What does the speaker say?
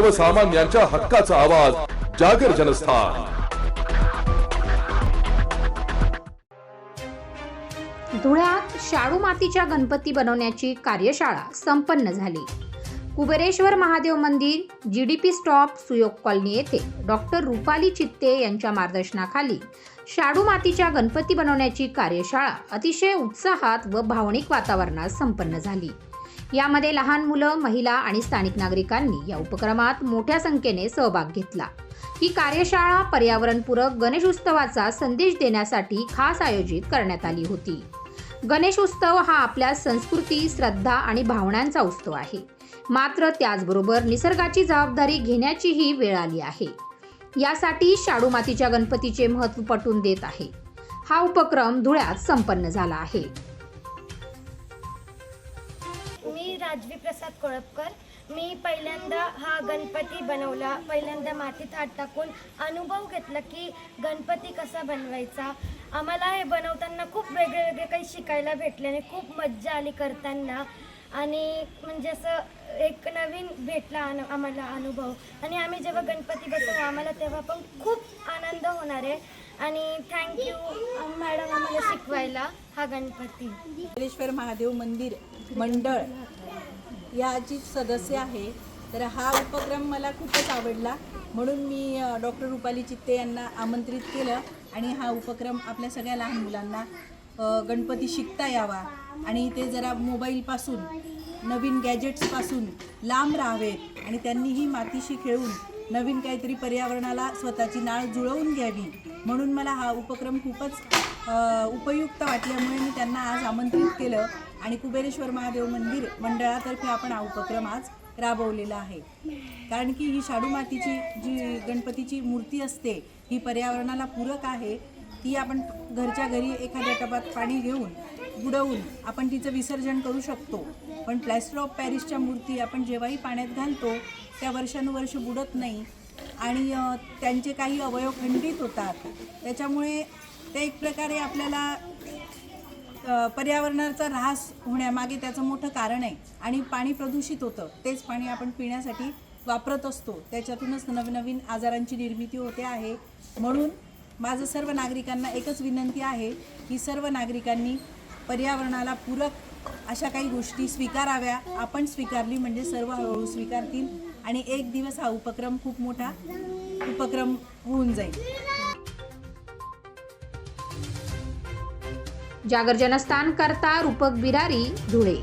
सर्वसामान्यांच्या हक्काचा आवाज जागर जनस्थान. धुळ्यात शाडू मातीच्या गणपती बनवण्याची कार्यशाळा संपन्न झाली. कुबेरेश्वर महादेव मंदिर G D P stop Suyog colony येथे डॉक्टर रुपाली चित्ते यांच्या मार्गदर्शनाखाली शाडू मातीच्या गणपती बनवण्याची कार्यशाळा अतिशय उत्साहात व भावनिक वातावरणात संपन्न झाली. यामध्ये लहान मुलं महिला आणि स्थानिक नागरिकांनी या उपक्रमात मोठ्या संख्येने सहभाग घेतला. ही कार्यशाळा पर्यावरणपूरक गणेश उत्सवाचा संदेश देण्यासाठी खास आयोजित करण्यात आली होती. गणेश उत्सव हा आपल्या संस्कृती श्रद्धा आणि भावनांचा उत्सव आहे. मात्र त्याचबरोबर निसर्गाची जबाबदारी घेण्याचीही वेळ आली आहे. यासाठी शाडू मातीच्या गणपतीचे महत्त्व पटवून देत आहे. हा उपक्रम धुळ्यात संपन्न झाला आहे. मी राजवी प्रसाद कोळपकर. मी पहिल्यांदा हा गणपती बनवला. पहिल्यांदा मातीत हात टाकून अनुभव घेतला की गणपती कसा बनवायचा. आम्हाला हे बनवताना खूप वेगळे वेगळे काही शिकायला भेटले आणि खूप मज्जा आली करताना. आणि म्हणजे असं एक नवीन भेटला अनु आम्हाला अनुभव. आणि आम्ही जेव्हा गणपती बसवू आम्हाला तेव्हा पण खूप आनंद होणार आहे. आणि थँक्यू मॅडम आम्हाला शिकवायला हा गणपती. महादेव मंदिर मंडळ. याची सदस्य आहे. तर हा उपक्रम मला खूपच आवडला. म्हणून मी डॉक्टर रुपाली चित्ते यांना आमंत्रित केलं आणि हा उपक्रम आपल्या सगळ्या लहान मुलांना गणपती शिकता यावा. आणि ते जरा मोबाईलपासून नवीन गॅजेट्सपासून लांब राहावेत आणि त्यांनीही मातीशी खेळून नवीन काहीतरी पर्यावरणाला स्वतःची नाळ जुळवून घ्यावी. म्हणून मला हा उपक्रम खूपच उपयुक्त वाटल्यामुळे मी त्यांना आज आमंत्रित केलं आणि कुबेरेश्वर महादेव मंदिर मंडळातर्फे आपण हा उपक्रम आज राबवलेला आहे. कारण की ही शाडू मातीची जी गणपतीची मूर्ती असते ही पर्यावरणाला पूरक आहे. ती आपण घरच्या घरी एखाद्या टबात पाणी घेऊन बुडवून आपण तिचं विसर्जन करू शकतो. पण प्लॅस्टर ऑफ पॅरिसच्या मूर्ती आपण जेव्हाही पाण्यात घालतो त्या वर्षानुवर्ष बुडत नाही. आणि त्यांचे काही अवयव खंडित होतात. त्याच्यामुळे ते एक प्रकारे आपल्याला पर्यावरणाचा ऱ्हास होण्यामागे त्याचं मोठं कारण आहे. आणि पाणी प्रदूषित होतं. तेच पाणी आपण पिण्यासाठी वापरत असतो. त्याच्यातूनच नवनवीन आजारांची निर्मिती होते आहे. म्हणून माझं सर्व नागरिकांना एकच विनंती आहे की सर्व नागरिकांनी पर्यावरणाला पूरक अशा काही गोष्टी स्वीकाराव्या आपण स्वीकारली म्हणजे सर्व हळूहळू स्वीकारतील आणि एक दिवस हा उपक्रम खूप मोठा उपक्रम होऊन जाईल. जागरजनस्थान करता रूपक बिरारी धुळे.